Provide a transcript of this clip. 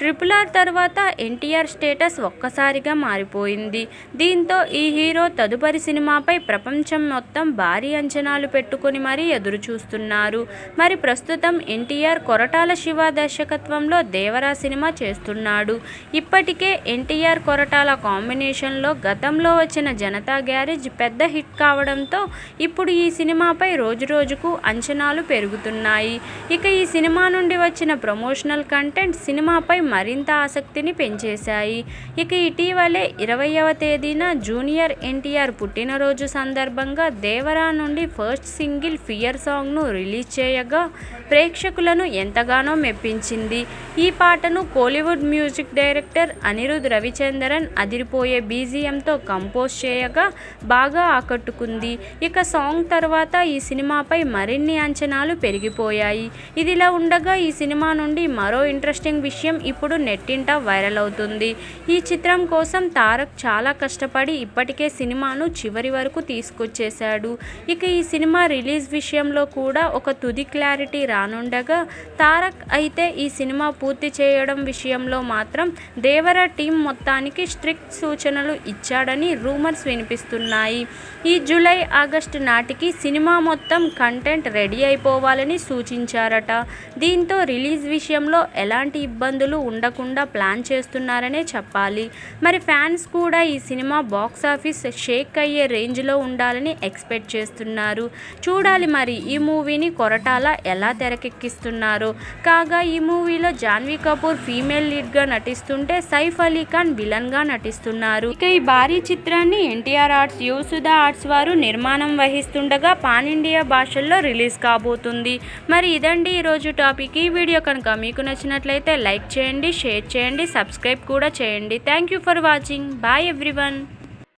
Triple R తర్వాత NTR status ఒక్కసారిగా మారిపోయింది. దీంతో ఈ హీరో తదుపరి సినిమాపై ప్రపంచం మొత్తం భారీ అంచనాలు పెట్టుకుని మరీ ఎదురు చూస్తున్నారు మరి ప్రస్తుతం ఎన్టీఆర్ కొరటాల శివ దర్శకత్వంలో దేవరా సినిమా చేస్తున్నాడు. ఇప్పటికే ఎన్టీఆర్ కొరటాల కాంబినేషన్లో గతంలో వచ్చిన జనతా గ్యారేజ్ పెద్ద హిట్ కావడంతో ఇప్పుడు ఈ సినిమాపై రోజురోజుకు అంచనాలు పెరుగుతున్నాయి. ఇక ఈ సినిమా నుండి వచ్చిన ప్రమోషనల్ కంటెంట్ సినిమాపై మరింత ఆసక్తిని పెంచేశాయి. ఇక ఇటీవలే ఇరవైవ తేదీన జూనియర్ ఎన్టీఆర్ పుట్టినరోజు సందర్భంగా దేవరా నుండి ఫస్ట్ సింగిల్ ఫియర్ సాంగ్ను రిలీజ్ చేయగా ప్రేక్షకులను ఎంతగానో మెప్పించింది. ఈ పాటను కోలీవుడ్ మ్యూజిక్ డైరెక్టర్ అనిరుద్ రవిచంద్రన్ అదిరిపోయే బీజిఎంతో కంపోజ్ చేయగా బాగా ఆకట్టుకుంది. ఇక సాంగ్ తర్వాత ఈ సినిమాపై మరిన్ని అంచనాలు పెరిగిపోయాయి. ఇదిలా ఉండగా ఈ సినిమా నుండి మరో ఇంట్రెస్టింగ్ విషయం ఇప్పుడు నెట్టింట వైరల్ అవుతుంది. ఈ చిత్రం కోసం తారక్ చాలా కష్టపడి ఇప్పటికే సినిమాను చివరి వరకు తీసుకొచ్చేశాడు. ఇక ఈ సినిమా రిలీజ్ విషయంలో కూడా ఒక తుది క్లారిటీ రానుండగా తారక్ అయితే ఈ సినిమా పూర్తి చేయడం విషయంలో మాత్రం దేవర టీం మొత్తానికి స్ట్రిక్ట్ సూచనలు ఇచ్చాడని రూమర్స్ వినిపిస్తున్నాయి. ఈ జూలై ఆగస్టు నాటికి సినిమా మొత్తం కంటెంట్ రెడీ అయిపోవాలని సూచించారట. దీంతో రిలీజ్ విషయంలో ఎలాంటి ఇబ్బందులు ఉండకుండా ప్లాన్ చేస్తున్నారనే చెప్పాలి. మరి ఫ్యాన్స్ కూడా ఈ సినిమా బాక్స్ ఆఫీస్ షేక్ అయ్యే రేంజ్లో ఉండాలని ఎక్స్పెక్ట్ చేస్తున్నారు. చూడాలి మరి ఈ మూవీని కొరటాల ఎలా తెరకెక్కిస్తున్నారో. కాగా ఈ మూవీలో జాన్వీ కపూర్ ఫీమేల్ లీడ్గా నటిస్తుంటే సైఫ్ అలీ ఖాన్ విలన్గా నటిస్తున్నారు. ఇక ఈ భారీ చిత్రాన్ని ఎన్టీఆర్ ఆర్ట్స్ యువసుధా ఆర్ట్స్ వారు నిర్మాణం వహిస్తుండగా పాన్ ఇండియా భాషల్లో రిలీజ్ కాబోతుంది. మరి ఇదండి ఈరోజు టాపిక్. ఈ వీడియో కనుక మీకు నచ్చినట్లయితే లైక్ చేయండి చేయండి షేర్ చేయండి సబ్స్క్రైబ్ కూడా చేయండి. Thank you for watching bye everyone